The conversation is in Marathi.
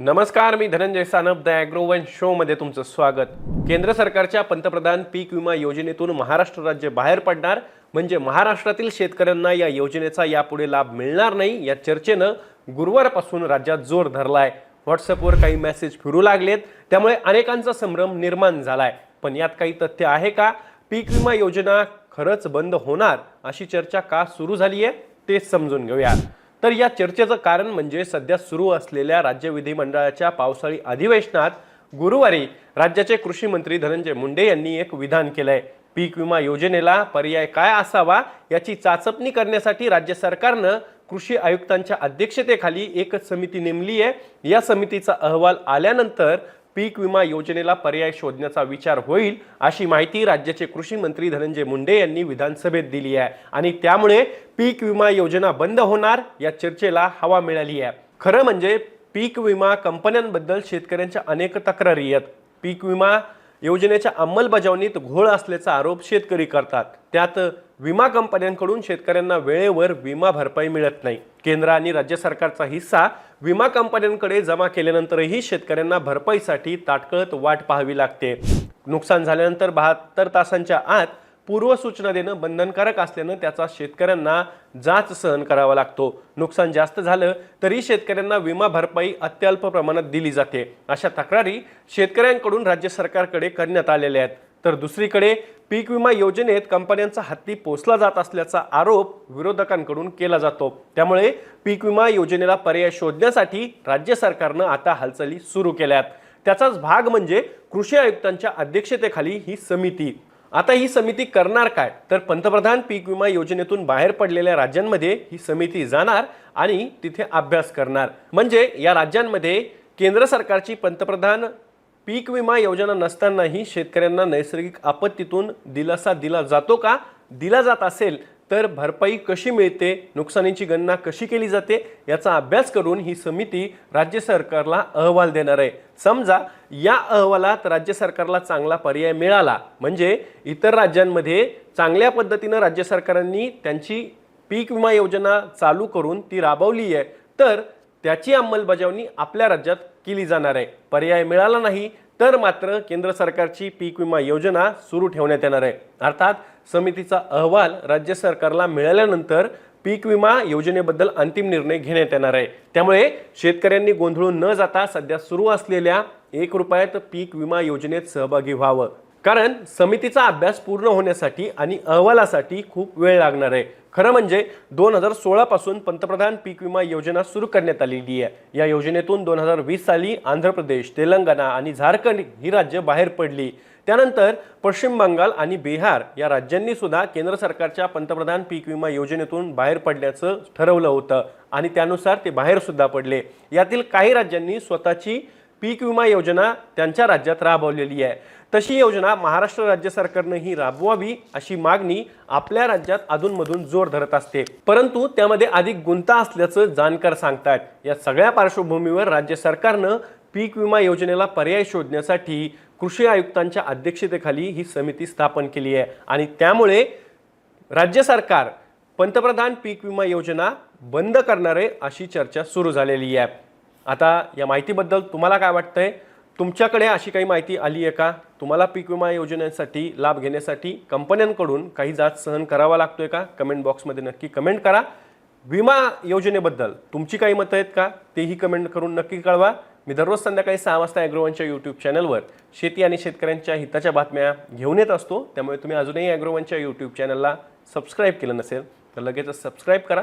नमस्कार मी धनंजय सानप द ॲग्रोवन शोमध्ये तुमचं स्वागत. केंद्र सरकारच्या पंतप्रधान पीक विमा योजनेतून महाराष्ट्र राज्य बाहेर पडणार म्हणजे महाराष्ट्रातील शेतकऱ्यांना या योजनेचा यापुढे लाभ मिळणार नाही या चर्चेनं गुरुवारपासून राज्यात जोर धरलाय. व्हॉट्सअपवर काही मेसेज फिरू लागलेत त्यामुळे अनेकांचा संभ्रम निर्माण झालाय. पण यात काही तथ्य आहे का? पीक विमा योजना खरंच बंद होणार अशी चर्चा का सुरू झाली आहे ते समजून घेऊया. तर या चर्चेचं कारण म्हणजे सध्या सुरू असलेल्या राज्य विधिमंडळाच्या पावसाळी अधिवेशनात गुरुवारी राज्याचे कृषी मंत्री धनंजय मुंडे यांनी एक विधान केलंय. पीक विमा योजनेला पर्याय काय असावा याची चाचपणी करण्यासाठी राज्य सरकारनं कृषी आयुक्तांच्या अध्यक्षतेखाली एक समिती नेमली आहे. या समितीचा अहवाल आल्यानंतर पीक विमा योजनेला पर्याय शोधण्याचा विचार होईल अशी माहिती राज्याचे कृषी मंत्री धनंजय मुंडे यांनी विधानसभेत दिली आहे. आणि त्यामुळे पीक विमा योजना बंद होणार या चर्चेला हवा मिळाली आहे. खरं म्हणजे पीक विमा कंपन्यांबद्दल शेतकऱ्यांच्या अनेक तक्रारी आहेत. पीक विमा योजनेच्या अंमलबजावणीत घोळ असल्याचा आरोप शेतकरी करतात. त्यात विमा कंपन्यांकडून शेतकऱ्यांना वेळेवर विमा भरपाई मिळत नाही. केंद्र आणि राज्य सरकारचा हिस्सा विमा कंपन्यांकडे जमा केल्यानंतरही शेतकऱ्यांना भरपाईसाठी ताटकळत वाट पाहावी लागते. नुकसान झाल्यानंतर बहात्तर तासांच्या आत पूर्वसूचना देणं बंधनकारक असल्यानं त्याचा शेतकऱ्यांना जाच सहन करावा लागतो. नुकसान जास्त झालं तरी शेतकऱ्यांना विमा भरपाई अत्यल्प प्रमाणात दिली जाते. अशा तक्रारी शेतकऱ्यांकडून राज्य सरकारकडे करण्यात आलेल्या आहेत. तर दुसरीकडे पीक विमा योजनेत कंपन्यांचा हत्ती पोचला जात असल्याचा आरोप विरोधकांकडून केला जातो. त्यामुळे पीक विमा योजनेला पर्याय शोधण्यासाठी राज्य सरकारनं आता हालचाली सुरू केल्यात. त्याचाच भाग म्हणजे कृषी आयुक्तांच्या अध्यक्षतेखाली ही समिती. आता ही समिती करणार काय? तर पंतप्रधान पीक विमा योजनेतून बाहेर पडलेल्या राज्यांमध्ये ही समिती जाणार आणि तिथे अभ्यास करणार. म्हणजे या राज्यांमध्ये केंद्र सरकारची पंतप्रधान पीक विमा योजना नसतानाही शेतकऱ्यांना नैसर्गिक आपत्तीतून दिलासा दिला जातो का? दिला जात असेल तर भरपाई कशी मिळते नुकसानीची गणना कशी केली जाते याचा अभ्यास करून ही समिती राज्य सरकारला अहवाल देणार आहे. समजा या अहवालात राज्य सरकारला चांगला पर्याय मिळाला म्हणजे इतर राज्यांमध्ये चांगल्या पद्धतीनं राज्य सरकारांनी त्यांची पीक विमा योजना चालू करून ती राबवली आहे तर त्याची अंमलबजावणी आपल्या राज्यात केली जाणार आहे. पर्याय मिळाला नाही तर मात्र केंद्र सरकारची पीक विमा योजना सुरू ठेवण्यात येणार आहे. अर्थात समितीचा अहवाल राज्य सरकारला मिळाल्यानंतर पीक विमा योजनेबद्दल अंतिम निर्णय घेण्यात येणार आहे. त्यामुळे शेतकऱ्यांनी गोंधळून न जाता सध्या सुरू असलेल्या एक रुपयात पीक विमा योजनेत सहभागी व्हावं. कारण समितीचा अभ्यास पूर्ण होण्यासाठी आणि अहवालासाठी खूप वेळ लागणार आहे. खरं म्हणजे दोन हजार सोळापासून पंतप्रधान पीक विमा योजना सुरू करण्यात आलेली आहे. या योजनेतून दोन हजार वीस साली आंध्र प्रदेश तेलंगणा आणि झारखंड ही राज्य बाहेर पडली. त्यानंतर पश्चिम बंगाल आणि बिहार या राज्यांनी सुद्धा केंद्र सरकारच्या पंतप्रधान पीक विमा योजनेतून बाहेर पडण्याचं ठरवलं होतं आणि त्यानुसार ते बाहेर सुद्धा पडले. यातील काही राज्यांनी स्वतःची पीक विमा योजना त्यांच्या राज्यात राबवलेली आहे. तशी योजना महाराष्ट्र राज्य सरकारनं ही राबवावी अशी मागणी आपल्या राज्यात अधूनमधून जोर धरत असते. परंतु त्यामध्ये अधिक गुंता असल्याचं जाणकार सांगतात या सगळ्या पार्श्वभूमीवर राज्य सरकारनं पीक विमा योजनेला पर्याय शोधण्यासाठी कृषी आयुक्तांच्या अध्यक्षतेखाली ही समिती स्थापन केली आहे. आणि त्यामुळे राज्य सरकार पंतप्रधान पीक विमा योजना बंद करणार आहे अशी चर्चा सुरू झालेली आहे. आता या माहितीबद्दल तुम्हाला काय वाटतंय? तुमच्याकडे अशी काही माहिती आली आहे का? तुम्हाला पीक विमा योजनेसाठी लाभ घेण्यासाठी कंपन्यांकडून काही जात सहन करावा लागतोय का? कमेंट बॉक्समध्ये नक्की कमेंट करा. विमा योजनेबद्दल तुमची काही मतं आहेत का? तेही कमेंट करून नक्की कळवा. मी दररोज संध्याकाळी सहा वाजता ॲग्रोवनच्या यूट्यूब चॅनलवर शेती आणि शेतकऱ्यांच्या हिताच्या बातम्या घेऊन येत असतो. त्यामुळे तुम्ही अजूनही ॲग्रोवनच्या यूट्यूब चॅनलला सबस्क्राईब केलं नसेल तर लगेचच सबस्क्राईब करा.